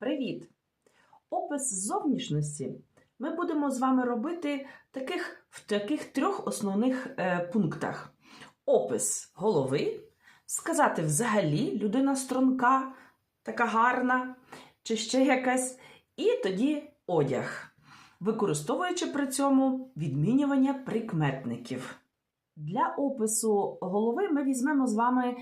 Привіт! Опис зовнішності ми будемо з вами робити таких, в таких трьох основних е, пунктах: опис голови, сказати взагалі людина струнка, така гарна, чи ще якась, і тоді одяг, використовуючи при цьому відмінювання прикметників. Для опису голови ми візьмемо з вами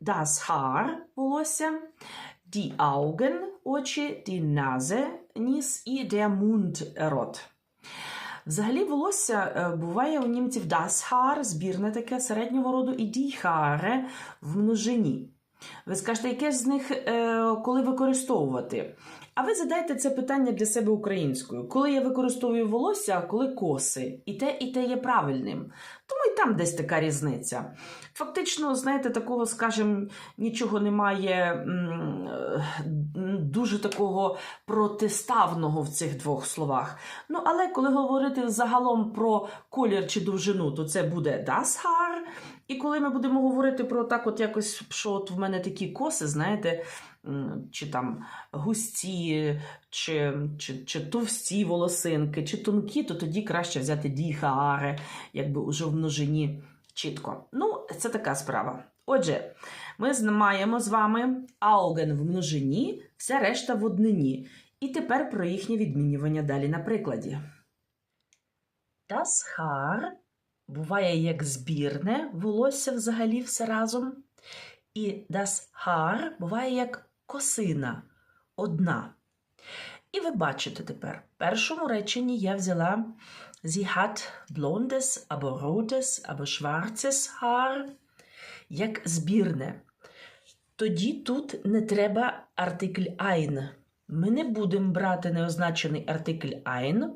das Haar, волосся, die Augen, очі, die Nase, ніс і der Mund, рот. Взагалі, волосся е, буває у німців das Haar, збірне таке середнього роду, і die Haare в множині. Ви скажете, яке з них е, коли використовувати? А ви задайте це питання для себе українською. Коли я використовую волосся, а коли коси? І те, і те є правильним. Тому і там десь така різниця. Фактично, знаєте, такого, скажімо, нічого немає е, дуже такого протиставного в цих двох словах. Ну, але коли говорити загалом про колір чи довжину, то це буде das Haar. І коли ми будемо говорити про так, от якось, що от в мене такі коси, знаєте, чи там густі, чи, чи, чи товсті волосинки, чи тонкі, то тоді краще взяти діхааре, якби уже в множині чітко. Ну, це така справа. Отже, ми маємо з вами ауген в множині, вся решта в однині. І тепер про їхнє відмінювання далі на прикладі. Das Haar буває як збірне волосся взагалі все разом. І das Haar буває як косина одна. І ви бачите тепер, в першому реченні я взяла Sie hat blondes або rotes або schwarzes Haar як збірне. Тоді тут не треба артикль ein. Ми не будемо брати неозначений артикль ein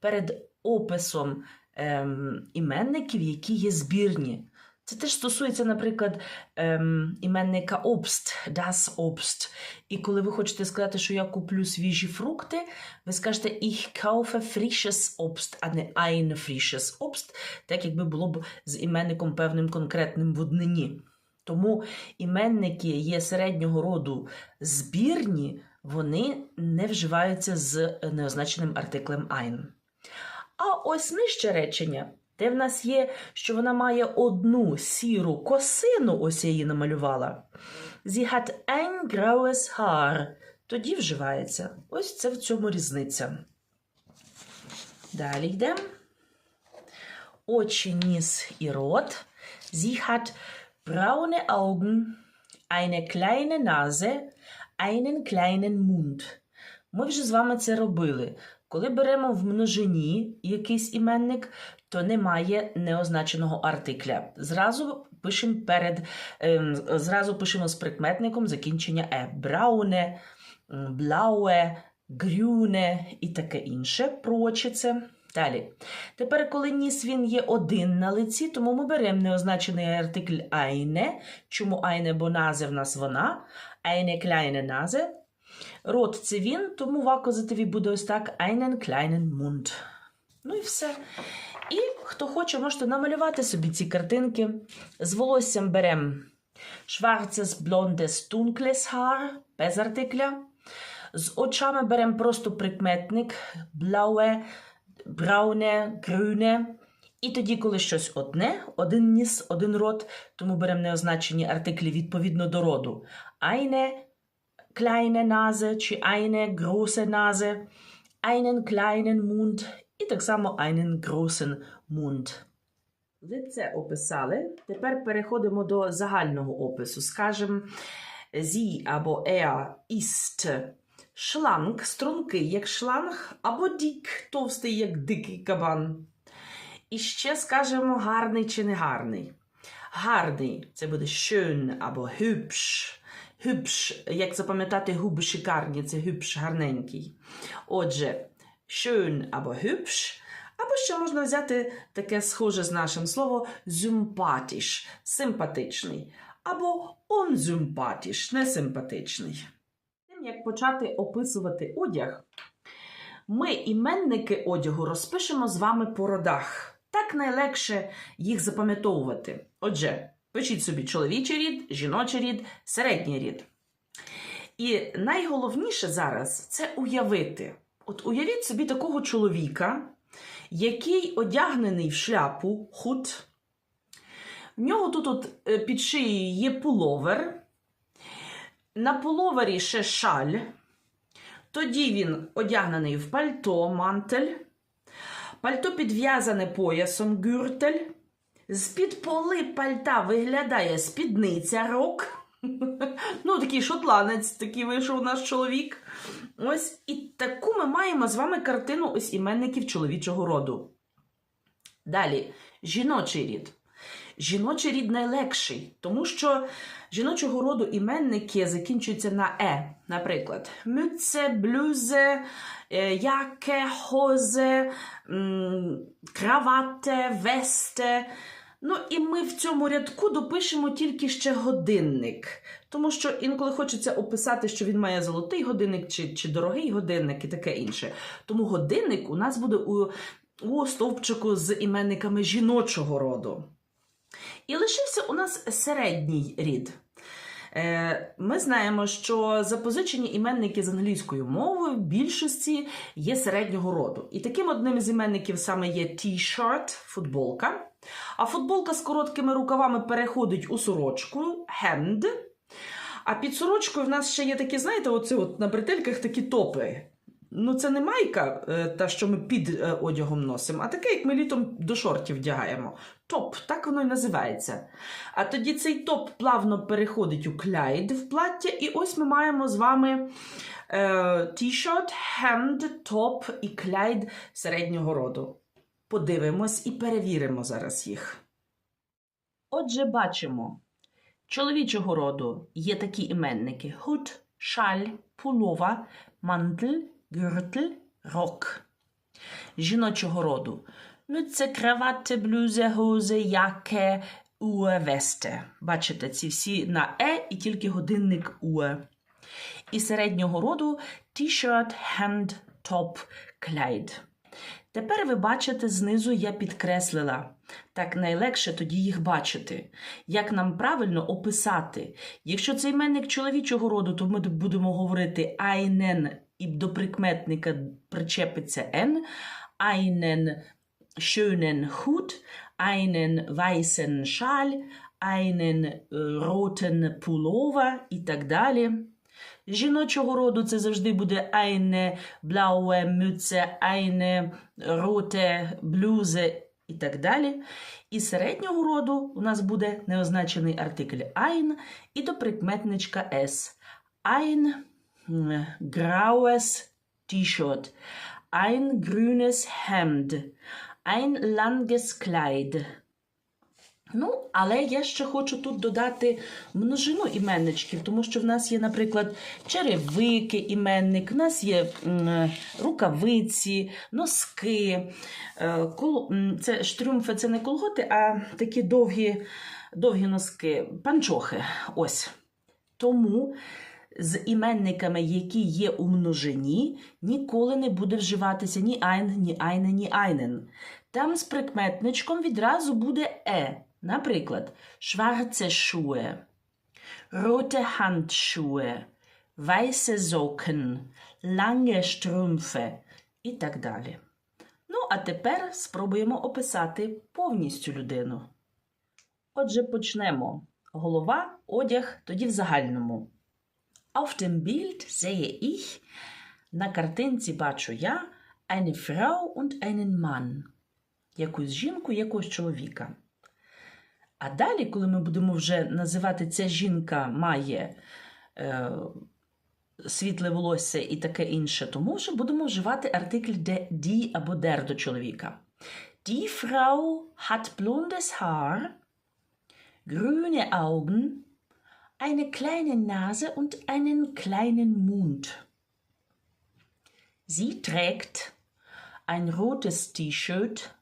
перед описом ем, іменників, які є збірні. Це теж стосується, наприклад, ем, іменника obst, das Obst. І коли ви хочете сказати, що я куплю свіжі фрукти, ви скажете ich kaufe frisches Obst, а не ein frisches Obst, так якби було б з іменником певним конкретним в однині. Тому іменники є середнього роду збірні, вони не вживаються з неозначеним артиклем ein. А ось нижче речення, де в нас є, що вона має одну сіру косину, ось я її намалювала. Sie hat ein graues Haar. Тоді вживається. Ось це в цьому різниця. Далі йдемо. Очі, ніс і рот. Sie hat braune Augen, eine kleine Nase, einen kleinen Mund. Ми вже з вами це робили. Коли беремо в множині якийсь іменник, то немає неозначеного артикля. Зразу пишемо перед, ем, зразу пишемо з прикметником закінчення е. Брауне, блауе, грюне і таке інше. Про очі це. Далі. Тепер, коли ніс він є один на лиці, тому ми беремо неозначений артикль eine. Чому eine, бо назе в нас вона. Eine kleine Nase. Рот це він, тому в акузативі буде ось так einen kleinen Mund. Ну і все. І хто хоче, можете намалювати собі ці картинки. З волоссям беремо schwarzes, blondes, dunkles Haar, без артикля. З очами беремо просто прикметник blaue, брауне, грюне. І тоді, коли щось одне, один ніс, один рот, тому беремо неозначені артиклі відповідно до роду. Eine kleine Nase чи eine große Nase, einen kleinen Mund і так само einen großen Mund. Ви описали. Тепер переходимо до загального опису. Скажемо, sie або er ist шланг, стрункий, як шланг, або дік, товстий, як дикий кабан. І ще скажемо гарний чи не гарний. Гарний це буде schön або hübsch. Hübsch, як запам'ятати губи шикарні, це hübsch гарненький. Отже, schön або hübsch, або ще можна взяти таке схоже з нашим словом sympathisch, симпатичний, або unsympathisch, несимпатичний. Тим як почати описувати одяг, ми іменники одягу розпишемо з вами по родах. Так найлегше їх запам'ятовувати. Отже, пишіть собі чоловічий рід, жіночий рід, середній рід. І найголовніше зараз це уявити. От уявіть собі такого чоловіка, який одягнений в шляпу, худ. В нього тут от е, під шиєю є пуловер. На пуловері ще шаль. Тоді він одягнений в пальто, мантель. Пальто підв'язане поясом гюртель. З-під поли пальта виглядає спідниця рок. Ну, такий шотландець, такий вийшов наш чоловік. Ось і таку ми маємо з вами картину ось іменників чоловічого роду. Далі, жіночий рід. Жіночий рід найлегший, тому що жіночого роду іменники закінчуються на е. Наприклад, мюце, блюзе, е, яке, хозе, м, кравате, весте. Ну і ми в цьому рядку допишемо тільки ще годинник. Тому що інколи хочеться описати, що він має золотий годинник чи, чи дорогий годинник і таке інше. Тому годинник у нас буде у, у стовпчику з іменниками жіночого роду. І лишився у нас середній рід. Е, Ми знаємо, що запозичені іменники з англійською мовою в більшості є середнього роду. І таким одним з іменників саме є t-shirt, футболка. А футболка з короткими рукавами переходить у сорочку, hand. А під сорочкою в нас ще є такі, знаєте, оце от на бретельках такі топи. Ну, це не майка, е, та, що ми під е, одягом носимо, а таке, як ми літом до шортів вдягаємо. Топ, так воно і називається. А тоді цей топ плавно переходить у кляйд в плаття, і ось ми маємо з вами е, t-shirt, hemd, топ і кляйд середнього роду. Подивимось і перевіримо зараз їх. Отже, бачимо, чоловічого роду є такі іменники: худ, шаль, пулова, мантель, гюртель, рок. Жіночого роду Mütze, кравати, блюзе, гозе, яке, уе, весте. Бачите, ці всі на е і тільки годинник уе. І середнього роду t-shirt, hand, top, кляйд. Тепер ви бачите, знизу я підкреслила. Так найлегше тоді їх бачити. Як нам правильно описати? Якщо це іменник чоловічого роду, то ми будемо говорити einen і до прикметника причепиться n, einen schönen Hut, einen weißen Schal, einen е, roten Pullover і так далі. Жіночого роду це завжди буде eine blaue Mütze, eine rote Bluse і так далі. І середнього роду у нас буде неозначений артикль ein і до прикметничка s. Ein graues T-shirt, ein grünes Hemd, ein langes Kleid. Ну, але я ще хочу тут додати множину іменничків, тому що в нас є, наприклад, черевики іменник, в нас є рукавиці, носки. Е, Це штрюмфи це не колготи, а такі довгі, довгі носки, панчохи. Ось. Тому з іменниками, які є у множині, ніколи не буде вживатися ні ein, ні eine, ні einen. Там з прикметничком відразу буде е. Наприклад, schwarze Schuhe, rote Handschuhe, weiße Socken, lange Strümpfe і так далі. Ну, а тепер спробуємо описати повністю людину. Отже, почнемо. Голова, одяг, тоді в загальному. Auf dem Bild sehe ich, на картинці бачу я, eine Frau und einen Mann. Якусь жінку, якогось чоловіка. А далі, коли ми будемо вже називати ця жінка має е, світле волосся і таке інше, то ми будемо вживати артикль de, die або der до чоловіка. Die Frau hat blondes Haar, grüne Augen, eine kleine Nase und einen kleinen Mund. Sie trägt ein rotes T-Shirt,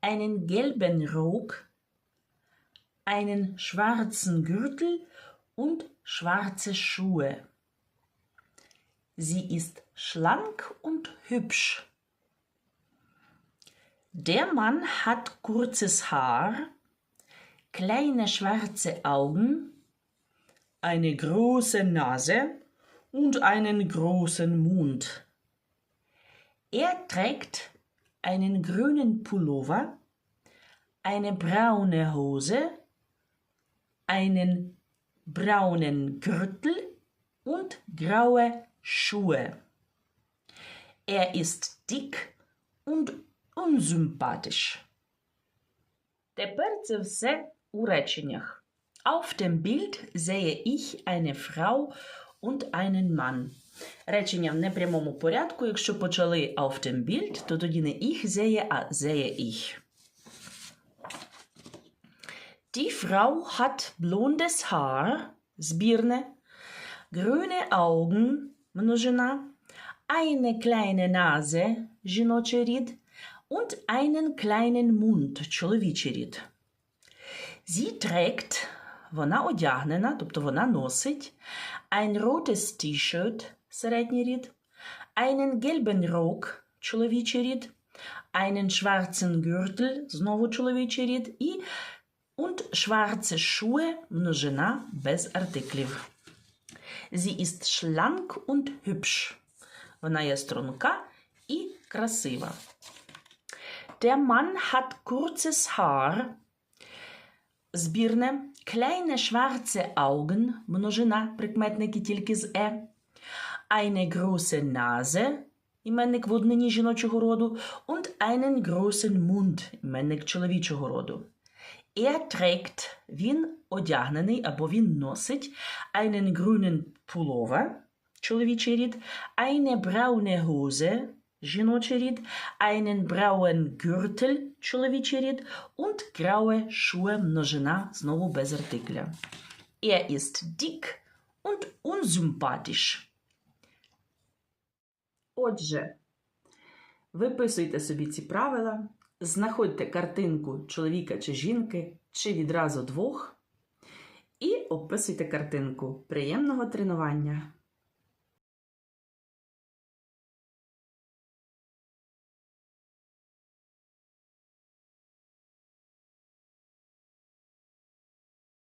einen gelben Rock, einen schwarzen Gürtel und schwarze Schuhe. Sie ist schlank und hübsch. Der Mann hat kurzes Haar, kleine schwarze Augen, eine große Nase und einen großen Mund. Er trägt einen grünen Pullover, eine braune Hose, einen braunen Gürtel und graue Schuhe. Er ist dick und unsympathisch. Тепер це все у реченнях. Auf dem Bild sehe ich eine Frau und einen Mann. Речення в непрямому порядку. Якщо почали auf dem Bild, то тоді не ich sehe, а sehe ich. Die Frau hat blondes Haar, збірне, grüne Augen, множина, eine kleine Nase, жіночий рід, und einen kleinen Mund, чоловічий рід. Sie trägt, вона одягнена, тобто вона носить, ein rotes T-shirt, середній рід, einen gelben Rock, чоловічий рід, einen schwarzen Gürtel, знову чоловічий рід, і und schwarze Schuhe, множина без артиклів. Sie ist schlank und hübsch. Вона є струнка і красива. Der Mann hat kurzes Haar. Збірне. Kleine schwarze Augen, множина, прикметники тільки з е. Eine große Nase, іменник в жіночого роду. Und einen großen Mund, іменник чоловічого роду. Er trägt, він одягнений або він носить einen grünen Pullover, чоловічий рід, eine braune Hose, жіночий рід, einen brauen Gürtel, чоловічий рід, und graue Schuhe, множина, знову без артикля. Er ist dick und unsympathisch. Отже, виписуйте собі ці правила, знаходьте картинку чоловіка чи жінки, чи відразу двох, і описуйте картинку. Приємного тренування!